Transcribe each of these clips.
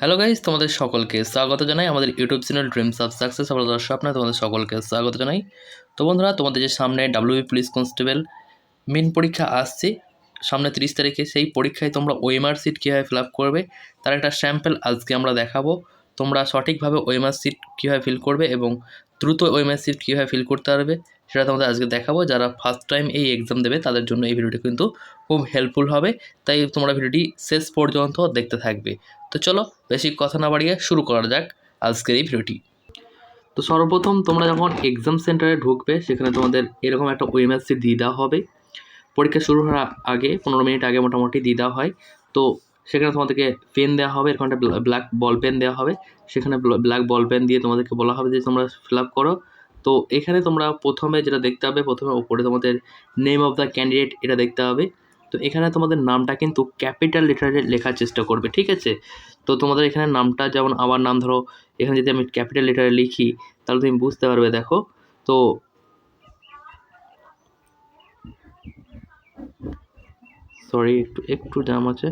Hello guys তোমাদের সকলকে স্বাগত জানাই আমাদের YouTube channel Dreams of Success আমরা আপনার তোমাদের সকলকে স্বাগত জানাই। তো বন্ধুরা, তোমাদের যে সামনে ডাব্লিউবি পুলিশ কনস্টেবল মেন পরীক্ষা আসছে, সামনে তিরিশ তারিখে সেই পরীক্ষায় তোমরা ওএমআর সিট কীভাবে ফিল আপ করবে, তার একটা স্যাম্পেল আজকে আমরা দেখাবো। তোমরা সঠিকভাবে ওয়েমার সিট কীভাবে ফিল করবে এবং দ্রুত ওএমআর সিট কীভাবে ফিল করতে পারবে সেটা তোমাদের আজকে দেখাবো। যারা ফার্স্ট টাইম এই এক্সাম দেবে, তাদের জন্য এই ভিডিওটি কিন্তু খুব হেল্পফুল হবে। তাই তোমরা ভিডিওটি শেষ পর্যন্ত দেখতে থাকবে। তো চলো, বেশি কথা না বাড়িয়ে শুরু করা যাক আজকের এই ভিডিওটি তো সর্বপ্রথম তোমরা যখন এক্সাম সেন্টারে ঢুকবে, সেখানে তোমাদের এরকম একটা সিট দিয়ে দেওয়া হবে। পরীক্ষা শুরু হওয়ার আগে, পনেরো মিনিট আগে মোটামুটি দিয়ে দেওয়া হয়। তো সেখানে তোমাদেরকে পেন দেওয়া হবে, এরকম একটা ব্ল্যাক বল পেন দেওয়া হবে। সেখানে ব্ল্যাক বল পেন দিয়ে তোমাদেরকে বলা হবে যে তোমরা ফিল আপ করো। তো এখানে তোমরা প্রথমে যেটা দেখতে হবে প্রথমে ওপরে তোমাদের নেম অফ দ্য ক্যান্ডিডেট এটা দেখতে হবে তো এখানে তোমাদের নামটা কিন্তু ক্যাপিটাল লেটারে লেখার চেষ্টা করবে, ঠিক আছে? তো তোমাদের এখানে নামটা যেমন আমার নাম ধরো, এখানে যদি আমি ক্যাপিটাল লেটারে লিখি, তাহলে তুমি বুঝতে পারবে, দেখো। তো সরি একটু একটু জাম আছে।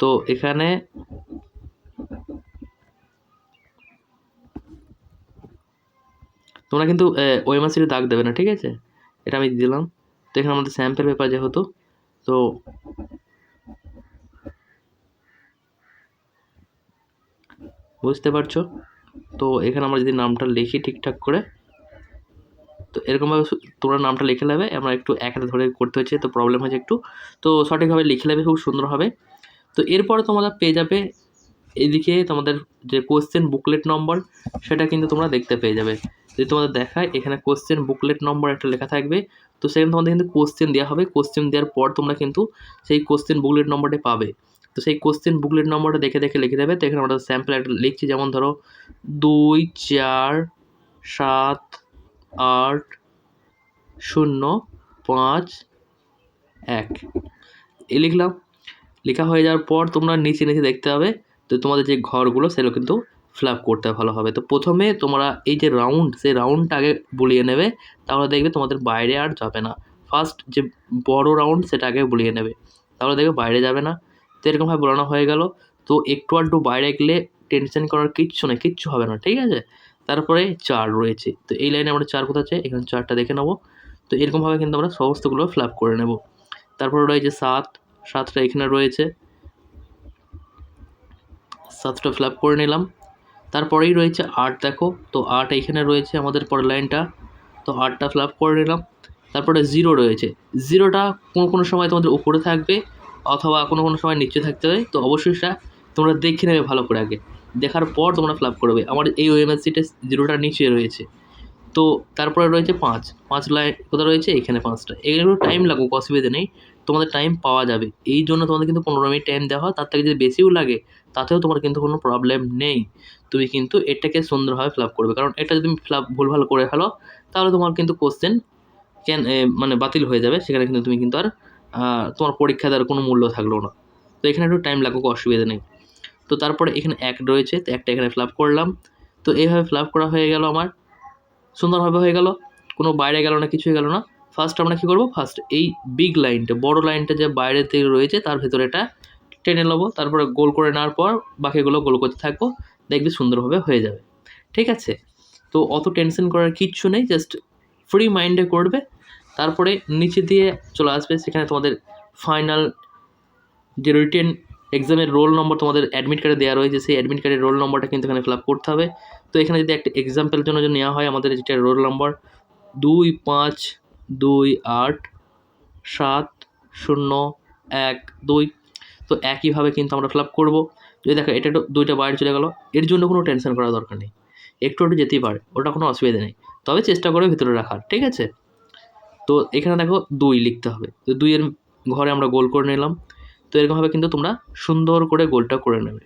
তো এখানে তোমরা কিন্তু ওয়েমার সিটে দাগ দেবে না, ঠিক আছে? এটা আমি দিলাম। তো এখানে আমাদের স্যাম্পেল পেপার যেহেতু, তো বুঝতে পারছ? তো এখানে আমরা যদি নামটা লিখি ঠিকঠাক করে, তো এরকমভাবে তোমরা নামটা লিখে নেবে। আমরা একটু এক হাতে ধরে করতে হচ্ছে, তো প্রবলেম হয়েছে একটু। তো সঠিকভাবে লিখে নেবে, খুব সুন্দর হবে। তো এরপরে তোমরা পেয়ে যাবে, এদিকে তোমাদের যে কোশ্চেন বুকলেট নম্বর সেটা কিন্তু তোমরা দেখতে পেয়ে যাবে। যদি তোমাদের দেখায়, এখানে কোশ্চেন বুকলেট নম্বর একটা লেখা থাকবে। তো সেখানে তোমাদের কিন্তু কোশ্চেন দেওয়া হবে। কোশ্চেন দেওয়ার পর তোমরা কিন্তু সেই কোশ্চেন বুকলেট নম্বরটা পাবে। তো সেই কোশ্চেন বুকলেট নম্বরটা দেখে দেখে লিখে দেবে। তো এখানে আমরা স্যাম্পল একটা লিখছি, যেমন ধরো দুই, চার, সাত, আট, শূন্য, পাঁচ, এক। এ লিখলাম। লেখা হয়ে যাওয়ার পর তোমরা নিচে নিচে দেখতে হবে তো তোমাদের যে ঘরগুলো, সেগুলো কিন্তু ফিল আপ করতে ভালো হবে। তো প্রথমে তোমরা এই যে রাউন্ড সেই রাউন্ডটা আগে বলিয়ে নেবে, তাহলে দেখবে তোমাদের বাইরে আর যাবে না। ফার্স্ট যে বড় রাউন্ড সেটা আগে বলিয়ে নেবে। তাহলে দেখবে বাইরে যাবে না। তো এরকমভাবে বলানো হয়ে গেল। তো একটু আধটু বাইরে গেলে টেনশন করার কিচ্ছু নেই, কিচ্ছু হবে না, ঠিক আছে? তারপরে চার রয়েছে। তো এই লাইনে আমরা চার কোথা চাই এখানে চারটা দেখে নেব। তো এরকমভাবে কিন্তু আমরা সমস্তগুলো ফিল আপ করে নেব। তারপরে রয়েছে সাত। সাতটা এখানে রয়েছে। সাতটা ফিল আপ করে নিলাম। তারপরেই রয়েছে আট, দেখো। তো আট এইখানে রয়েছে আমাদের পরের লাইনটা। তো আটটা ফিল আপ করে নিলাম। তারপরে জিরো রয়েছে। জিরোটা কোনো কোনো সময় তোমাদের উপরে থাকবে অথবা কোনো কোনো সময় নিচে থাকতে হবে তো অবশ্যই সেটা তোমরা দেখে নেবে ভালো করে আগে। দেখার পর তোমরা ফিল আপ করবে আমার এই ওএমএসসিতে জিরোটা নিচে রয়েছে। তো তারপরে রয়েছে পাঁচ। পাঁচ লাইন কোথায় রয়েছে? এখানে পাঁচটা। এগুলো টাইম লাগুক, অসুবিধা নেই। তোমাদের টাইম পাওয়া যাবে। এই জন্য তোমাদের কিন্তু পনেরো মিনিট টাইম দেওয়া হয়। তার থেকে যদি বেশিও লাগে তাতেও তোমার কিন্তু কোনো প্রবলেম নেই। তুমি কিন্তু এটাকে সুন্দরভাবে ফিল আপ করবে। কারণ এটা যদি তুমি ফিল আপ ভুলভাল করে ফেলো, তাহলে তোমার কিন্তু কোশ্চেন ক্যান মানে বাতিল হয়ে যাবে। সেখানে কিন্তু তুমি কিন্তু আর তোমার পরীক্ষা দেওয়ার কোনো মূল্য থাকল না। তো এখানে একটু টাইম লাগুক অসুবিধা নেই। তো তারপরে এখানে এক রয়েছে, তো একটা এখানে ফিল আপ করলাম। তো এইভাবে ফিল আপ করা হয়ে গেল আমার। সুন্দরভাবে হয়ে গেল। কোনো বাইরে গেল না, কিছুই গেল না। ফার্স্ট আমরা কী করব? ফার্স্ট এই বিগ লাইনটা বড় লাইনটা যে বাইরে থেকে রয়েছে, তার ভেতরে এটা টেনে নেব, তারপরে গোল করে নেওয়ার পর বাকিগুলো গোল করতে থাকব, দেখবি সুন্দরভাবে হয়ে যাবে। ঠিক আছে? তো অত টেনশন করার কিচ্ছু নেই জাস্ট ফ্রি মাইন্ডে করবে, তারপরে নিচে দিয়ে চলে আসবে, সেখানে তোমাদের ফাইনাল যে রিটেন এক্সামের রোল নম্বর তোমাদের অ্যাডমিট কার্ডে দেওয়া রয়েছে, সেই অ্যাডমিট কার্ডের রোল নম্বরটা কিন্তু এখানে ফিল আপ করতে হবে। তো এখানে যদি একটা এক্সাম্পলের জন্য নেওয়া হয়, আমাদের যেটা রোল নম্বর দুই পাঁচ দুই আট সাত শূন্য এক দুই তো একইভাবে কিন্তু আমরা ফিল আপ করব। যদি দেখো, এটা দুইটা বাইরে চলে গেলো, এর জন্য কোনো টেনশন করার দরকার নেই। একটু একটু যেতেই পারে, ওটা কোনো অসুবিধা নেই। তবে চেষ্টা করবে ভিতরে রাখার, ঠিক আছে? তো এখানে দেখো দুই লিখতে হবে। তো দুইয়ের ঘরে আমরা গোল করে নিলাম। তো এরকমভাবে কিন্তু তোমরা সুন্দর করে গোলটা করে নেবে।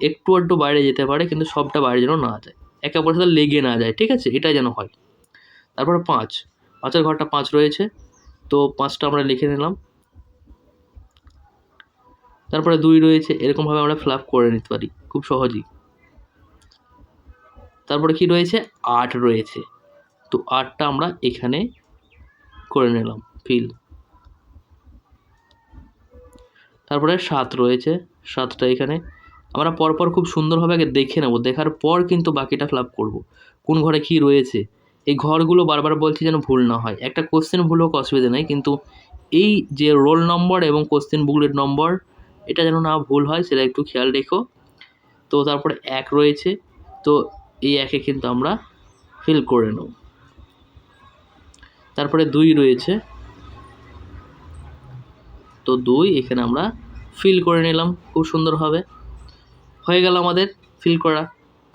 একটু একটু বাইরে যেতে পারে, কিন্তু সবটা বাইরে যেন না যায়। একে অপরের সাথে লেগে না যায়, ঠিক আছে? এটাই যেন হয়। তারপরে পাঁচ। পাঁচের ঘরটা পাঁচ রয়েছে। তো পাঁচটা আমরা লিখে নিলাম। তারপরে দুই রয়েছে, এরকমভাবে আমরা ফিল আপ করে নিতে পারি, খুব সহজেই। তারপরে কি রয়েছে? আট রয়েছে। তো আটটা আমরা এখানে করে নিলাম ফিল তারপরে সাত রয়েছে, সাতটা এখানে। আমরা পরপর খুব সুন্দরভাবে আগে দেখে নেব, দেখার পর কিন্তু বাকিটা ফিল আপ করব। কোন ঘরে কী রয়েছে? এই ঘরগুলো বারবার বলছি যেন ভুল না হয়। একটা কোশ্চেন ভুল হোক, অসুবিধা নেই। কিন্তু এই যে রোল নম্বর এবং কোশ্চেন বুকলেট নম্বর এটা যেন না ভুল হয়, সেটা একটু খেয়াল রেখো। তো তারপরে এক রয়েছে, তো এই একে কিন্তু আমরা ফিল করে নেব। তারপরে দুই রয়েছে, তো দুই এখানে আমরা ফিল করে নিলাম, খুব সুন্দরভাবে হয়ে গেল আমাদের ফিল করা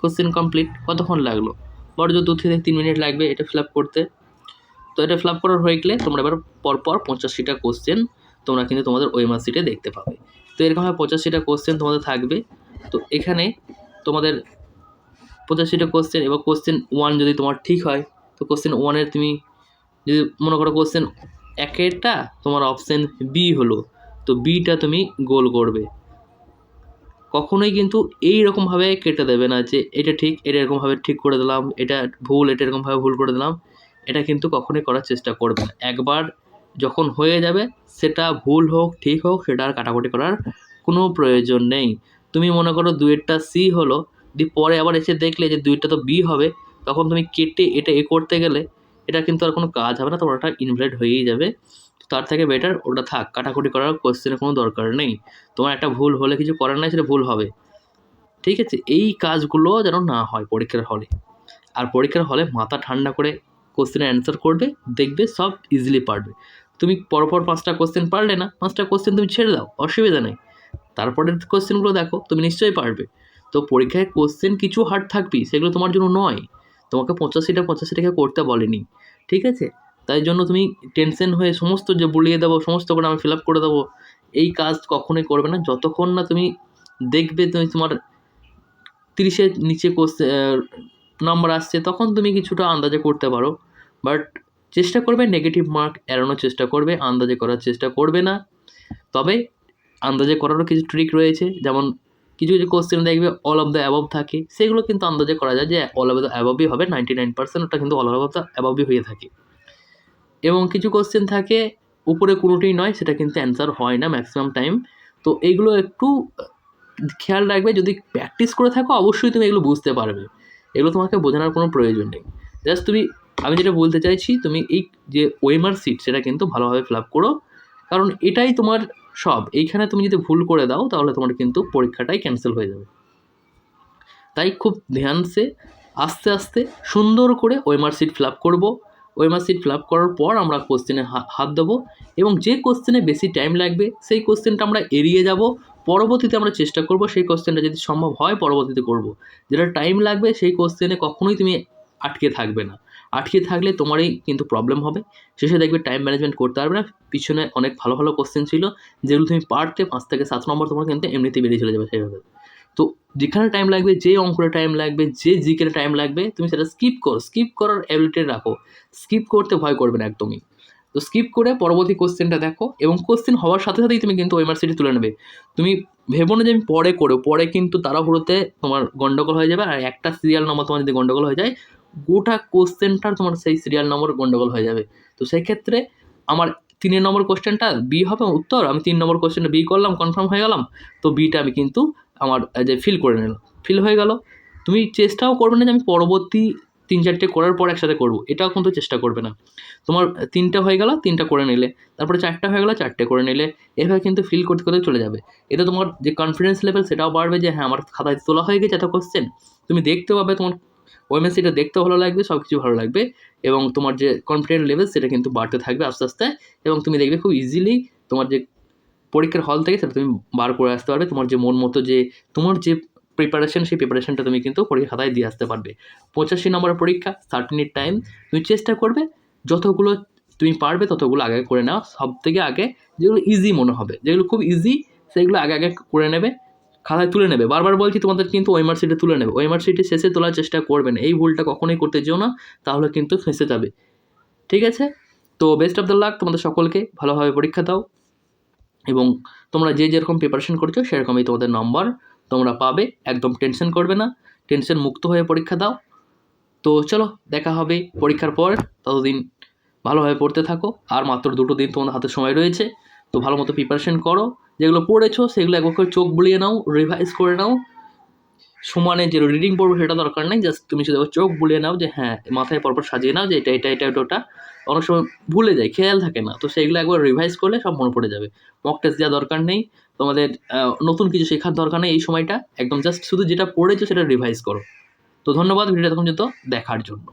কোশ্চেন কমপ্লিট কতক্ষণ লাগল? বড় দু থেকে তিন মিনিট লাগবে এটা ফিল আপ করতে। তো এটা ফিল আপ করার হয়ে গেলে তোমরা এবার পরপর পঁচাশিটা কোশ্চেন তোমরা কিন্তু তোমাদের ওয়েমার সিটে দেখতে পাবে। এরকমভাবে পঁচাশিটা কোশ্চেন তোমাদের থাকবে। তো এখানে তোমাদের পঁচাশিটা কোশ্চেন এবার কোশ্চেন ওয়ান যদি তোমার ঠিক হয়, তো কোশ্চেন ওয়ানের তুমি যদি মনে করো কোশ্চেন একেরটা তোমার অপশান বি হলো। তো বিটা তুমি গোল করবে। কখনোই কিন্তু এই রকমভাবে কেটে দেবে না যে এটা ঠিক, এটা এরকমভাবে ঠিক করে দিলাম, এটা ভুল, এটা এরকমভাবে ভুল করে দিলাম। এটা কিন্তু কখনোই করার চেষ্টা করবে না। একবার যখন হয়ে যাবে, সেটা ভুল হোক, ঠিক হোক, সেটা আর কাটাকুটি করার কোনো প্রয়োজন নেই। তুমি মনে করো দুয়েরটা সি হলো, দিয়ে পরে আবার এসে দেখলে যে দুইটা তো বি হবে, তখন তুমি কেটে এটা এ করতে গেলে এটা কিন্তু আর কোনো কাজ হবে না, তোমার ওটা ইনভ্যালিড হয়েই যাবে। তার থেকে বেটার ওটা থাক, কাটাকুটি করার কোশ্চেনের কোনো দরকার নেই। তোমার একটা ভুল হলে কিছু করার নাই, সেটা ভুল হবে। ঠিক আছে, এই কাজগুলো যেন না হয় পরীক্ষার হলে। আর পরীক্ষার হলে মাথা ঠান্ডা করে কোশ্চেনের অ্যান্সার করবে, দেখবে সব ইজিলি পারবে। তুমি পরপর পাঁচটা কোশ্চেন পারলে না, পাঁচটা কোশ্চেন তুমি ছেড়ে দাও, অসুবিধা নেই। তারপরের কোশ্চেনগুলো দেখো, তুমি নিশ্চয়ই পারবে। তো পরীক্ষায় কোশ্চেন কিছু হার্ড থাকবেই, সেগুলো তোমার জন্য নয়। তোমাকে পঁচাশিটা পঁচাশিটাকে করতে বলেনি, ঠিক আছে? তাই জন্য তুমি টেনশন হয়ে সমস্ত যে বুলিয়ে দেবো, সমস্ত করে আমি ফিল আপ করে দেবো, এই কাজ কখনোই করবে না। যতক্ষণ না তুমি দেখবে তুমি তোমার তিরিশের নিচে কোশ্চেন নাম্বার আসছে, তখন তুমি কিছুটা আন্দাজে করতে পারো। বাট চেষ্টা করবে নেগেটিভ মার্ক এড়ানোর চেষ্টা করবে, আন্দাজে করার চেষ্টা করবে না। তবে আন্দাজে করারও কিছু ট্রিক রয়েছে, যেমন কিছু কিছু কোশ্চেন দেখবে অল অফ দ্য অ্যাবভ থাকে, সেগুলো কিন্তু আন্দাজে করা যায় যে অল অফ দ্য অ্যাবভই হবে নাইনটি নাইন পার্সেন্ট ওটা কিন্তু অল অফ দ্য অ্যাবভই হয়ে থাকে। এবং কিছু কোশ্চেন থাকে, উপরে কোনোটিই নয়, সেটা কিন্তু অ্যান্সার হয় না ম্যাক্সিমাম টাইম তো এইগুলো একটু খেয়াল রাখবে, যদি প্র্যাকটিস করে থাকো, অবশ্যই তুমি এগুলো বুঝতে পারবে। এগুলো তোমাকে বোঝানোর কোনো প্রয়োজন নেই। জাস্ট তুমি আমি যেটা বলতে চাইছি, তুমি এই যে ওয়েমার সিট সেটা কিন্তু ভালোভাবে ফিল আপ করো। কারণ এটাই তোমার সব। এইখানে তুমি যদি ভুল করে দাও, তাহলে তোমার কিন্তু পরীক্ষাটাই ক্যান্সেল হয়ে যাবে। তাই খুব ধ্যানসে, আস্তে আস্তে সুন্দর করে ওয়েমার সিট ফিল আপ করব। ওয়েমার সিট ফিল আপ করার পর আমরা কোশ্চেনে হাত দেবো এবং যে কোশ্চেনে বেশি টাইম লাগবে, সেই কোশ্চেনটা আমরা এড়িয়ে যাব। পরবর্তীতে আমরা চেষ্টা করব সেই কোশ্চেনটা যদি সম্ভব হয়, পরবর্তীতে করব। যেটা টাইম লাগবে, সেই কোশ্চেনে কখনোই তুমি আটকে থাকবে না। আটকে থাকলে তোমারই কিন্তু প্রবলেম হবে। শেষে দেখবে টাইম ম্যানেজমেন্ট করতে পারবে না। পিছনে অনেক ভালো ভালো কোশ্চেন ছিল, যেগুলো তুমি পারতে পাঁচ থেকে সাত নম্বর তোমার কিন্তু এমনিতেই বেরিয়ে চলে যাবে সেইভাবে। তো যেখানে টাইম লাগবে যে অঙ্কটা টাইম লাগবে, যে জিকের টাইম লাগবে, তুমি সেটা স্কিপ করো। স্কিপ করার অ্যাবিলিটি রাখো। স্কিপ করতে ভয় করবে না একদমই। তো স্কিপ করে পরবর্তী কোশ্চেনটা দেখো এবং কোশ্চেন হওয়ার সাথে সাথেই তুমি কিন্তু ওয়েমার সিটি তুলে নেবে। তুমি ভেবো না যে আমি পরে করো পরে কিন্তু তাড়াহুড়োতে তোমার গন্ডগোল হয়ে যাবে আর একটা সিরিয়াল নম্বর তোমার যদি গন্ডগোল হয়ে যায় গোটা কোশ্চেনটার তোমার সেই সিরিয়াল নম্বর গন্ডগোল হয়ে যাবে। তো সেই ক্ষেত্রে আমার তিনের নম্বর কোশ্চেনটা বি হবে উত্তর, আমি তিন নম্বর কোশ্চেনটা বি করলাম কনফার্ম হয়ে গেলাম, তো বিটা আমি কিন্তু আমার যে ফিল করে নিলাম। ফিল হয়ে গেল। তুমি চেষ্টাও করবে না যে আমি পরবর্তী তিন চারটে করার পর একসাথে করব, এটাও কিন্তু চেষ্টা করবে না। তোমার তিনটা হয়ে গেল, তিনটা করে নিলে, তারপরে চারটা হয়ে গেলো, চারটে করে নিলে, এভাবে কিন্তু ফিল করতে করতে চলে যাবে। এতে তোমার যে কনফিডেন্স লেভেল সেটাও বাড়বে যে হ্যাঁ আমার খাতায় তোলা হয়ে গেছে এত কোশ্চেন তুমি দেখতে পাবে তোমার ওএমএসিটা দেখতেও ভালো লাগবে সব কিছু ভালো লাগবে এবং তোমার যে কনফিডেন্ট লেভেল সেটা কিন্তু বাড়তে থাকবে আস্তে আস্তে এবং তুমি দেখবে খুব ইজিলি তোমার যে পরীক্ষার হল থেকে সেটা তুমি বার করে আসতে পারবে। তোমার যে মন মতো যে, তোমার যে প্রিপারেশন সেই প্রিপারেশনটা তুমি কিন্তু পরীক্ষা খাতায় দিয়ে আসতে পারবে। পঁচাশি নম্বরের পরীক্ষা ষাট মিনিট টাইম তুমি চেষ্টা করবে যতগুলো তুমি পারবে ততগুলো আগে করে নাও। সব থেকে আগে যেগুলো ইজি মনে হবে, যেগুলো খুব ইজি সেগুলো আগে আগে করে নেবে। খাতায় তুলে নেবে। বারবার বলছি, তোমাদের কিন্তু ওয়েমার সিটে তুলে নেবে। ওয়েমার সিটে শেষে তোলার চেষ্টা করবেন এই ভুলটা কখনোই করতে যেও না, তাহলে কিন্তু ফেঁসে যাবে। ঠিক আছে? তো বেস্ট অফ দ্য লাক তোমাদের সকলকে। ভালোভাবে পরীক্ষা দাও। এবং তোমরা যে যেরকম প্রিপারেশন করছ, সেরকমই তোমাদের নম্বর তোমরা পাবে। একদম টেনশন করবে না। টেনশন মুক্ত হয়ে পরীক্ষা দাও। তো চলো, দেখা হবে পরীক্ষার পর। ততদিন ভালোভাবে পড়তে থাকো। আর মাত্র দুটো দিন তোমাদের হাতে সময় রয়েছে। তো ভালো মতো প্রিপারেশন করো। যেগুলো পড়েছো, সেগুলো একবার করে চোখ বুলিয়ে নাও রিভাইজ করে নাও। সমানে যে রিডিং পড়বে সেটা দরকার নেই জাস্ট তুমি শুধু চোখ বুলিয়ে নাও যে হ্যাঁ মাথায় পরপর সাজিয়ে নাও যে এটা এটা এটা ওটা। অনেক সময় ভুলে যায়, খেয়াল থাকে না। তো সেগুলো একবার রিভাইজ করলে সব মনে পড়ে যাবে। মক টেস্ট দেওয়ার দরকার নেই। তোমাদের নতুন কিছু শেখার দরকার নেই এই সময়টা। একদম জাস্ট শুধু যেটা পড়েছো সেটা রিভাইজ করো। তো ধন্যবাদ, ভিডিওটা তখন পর্যন্ত দেখার জন্য।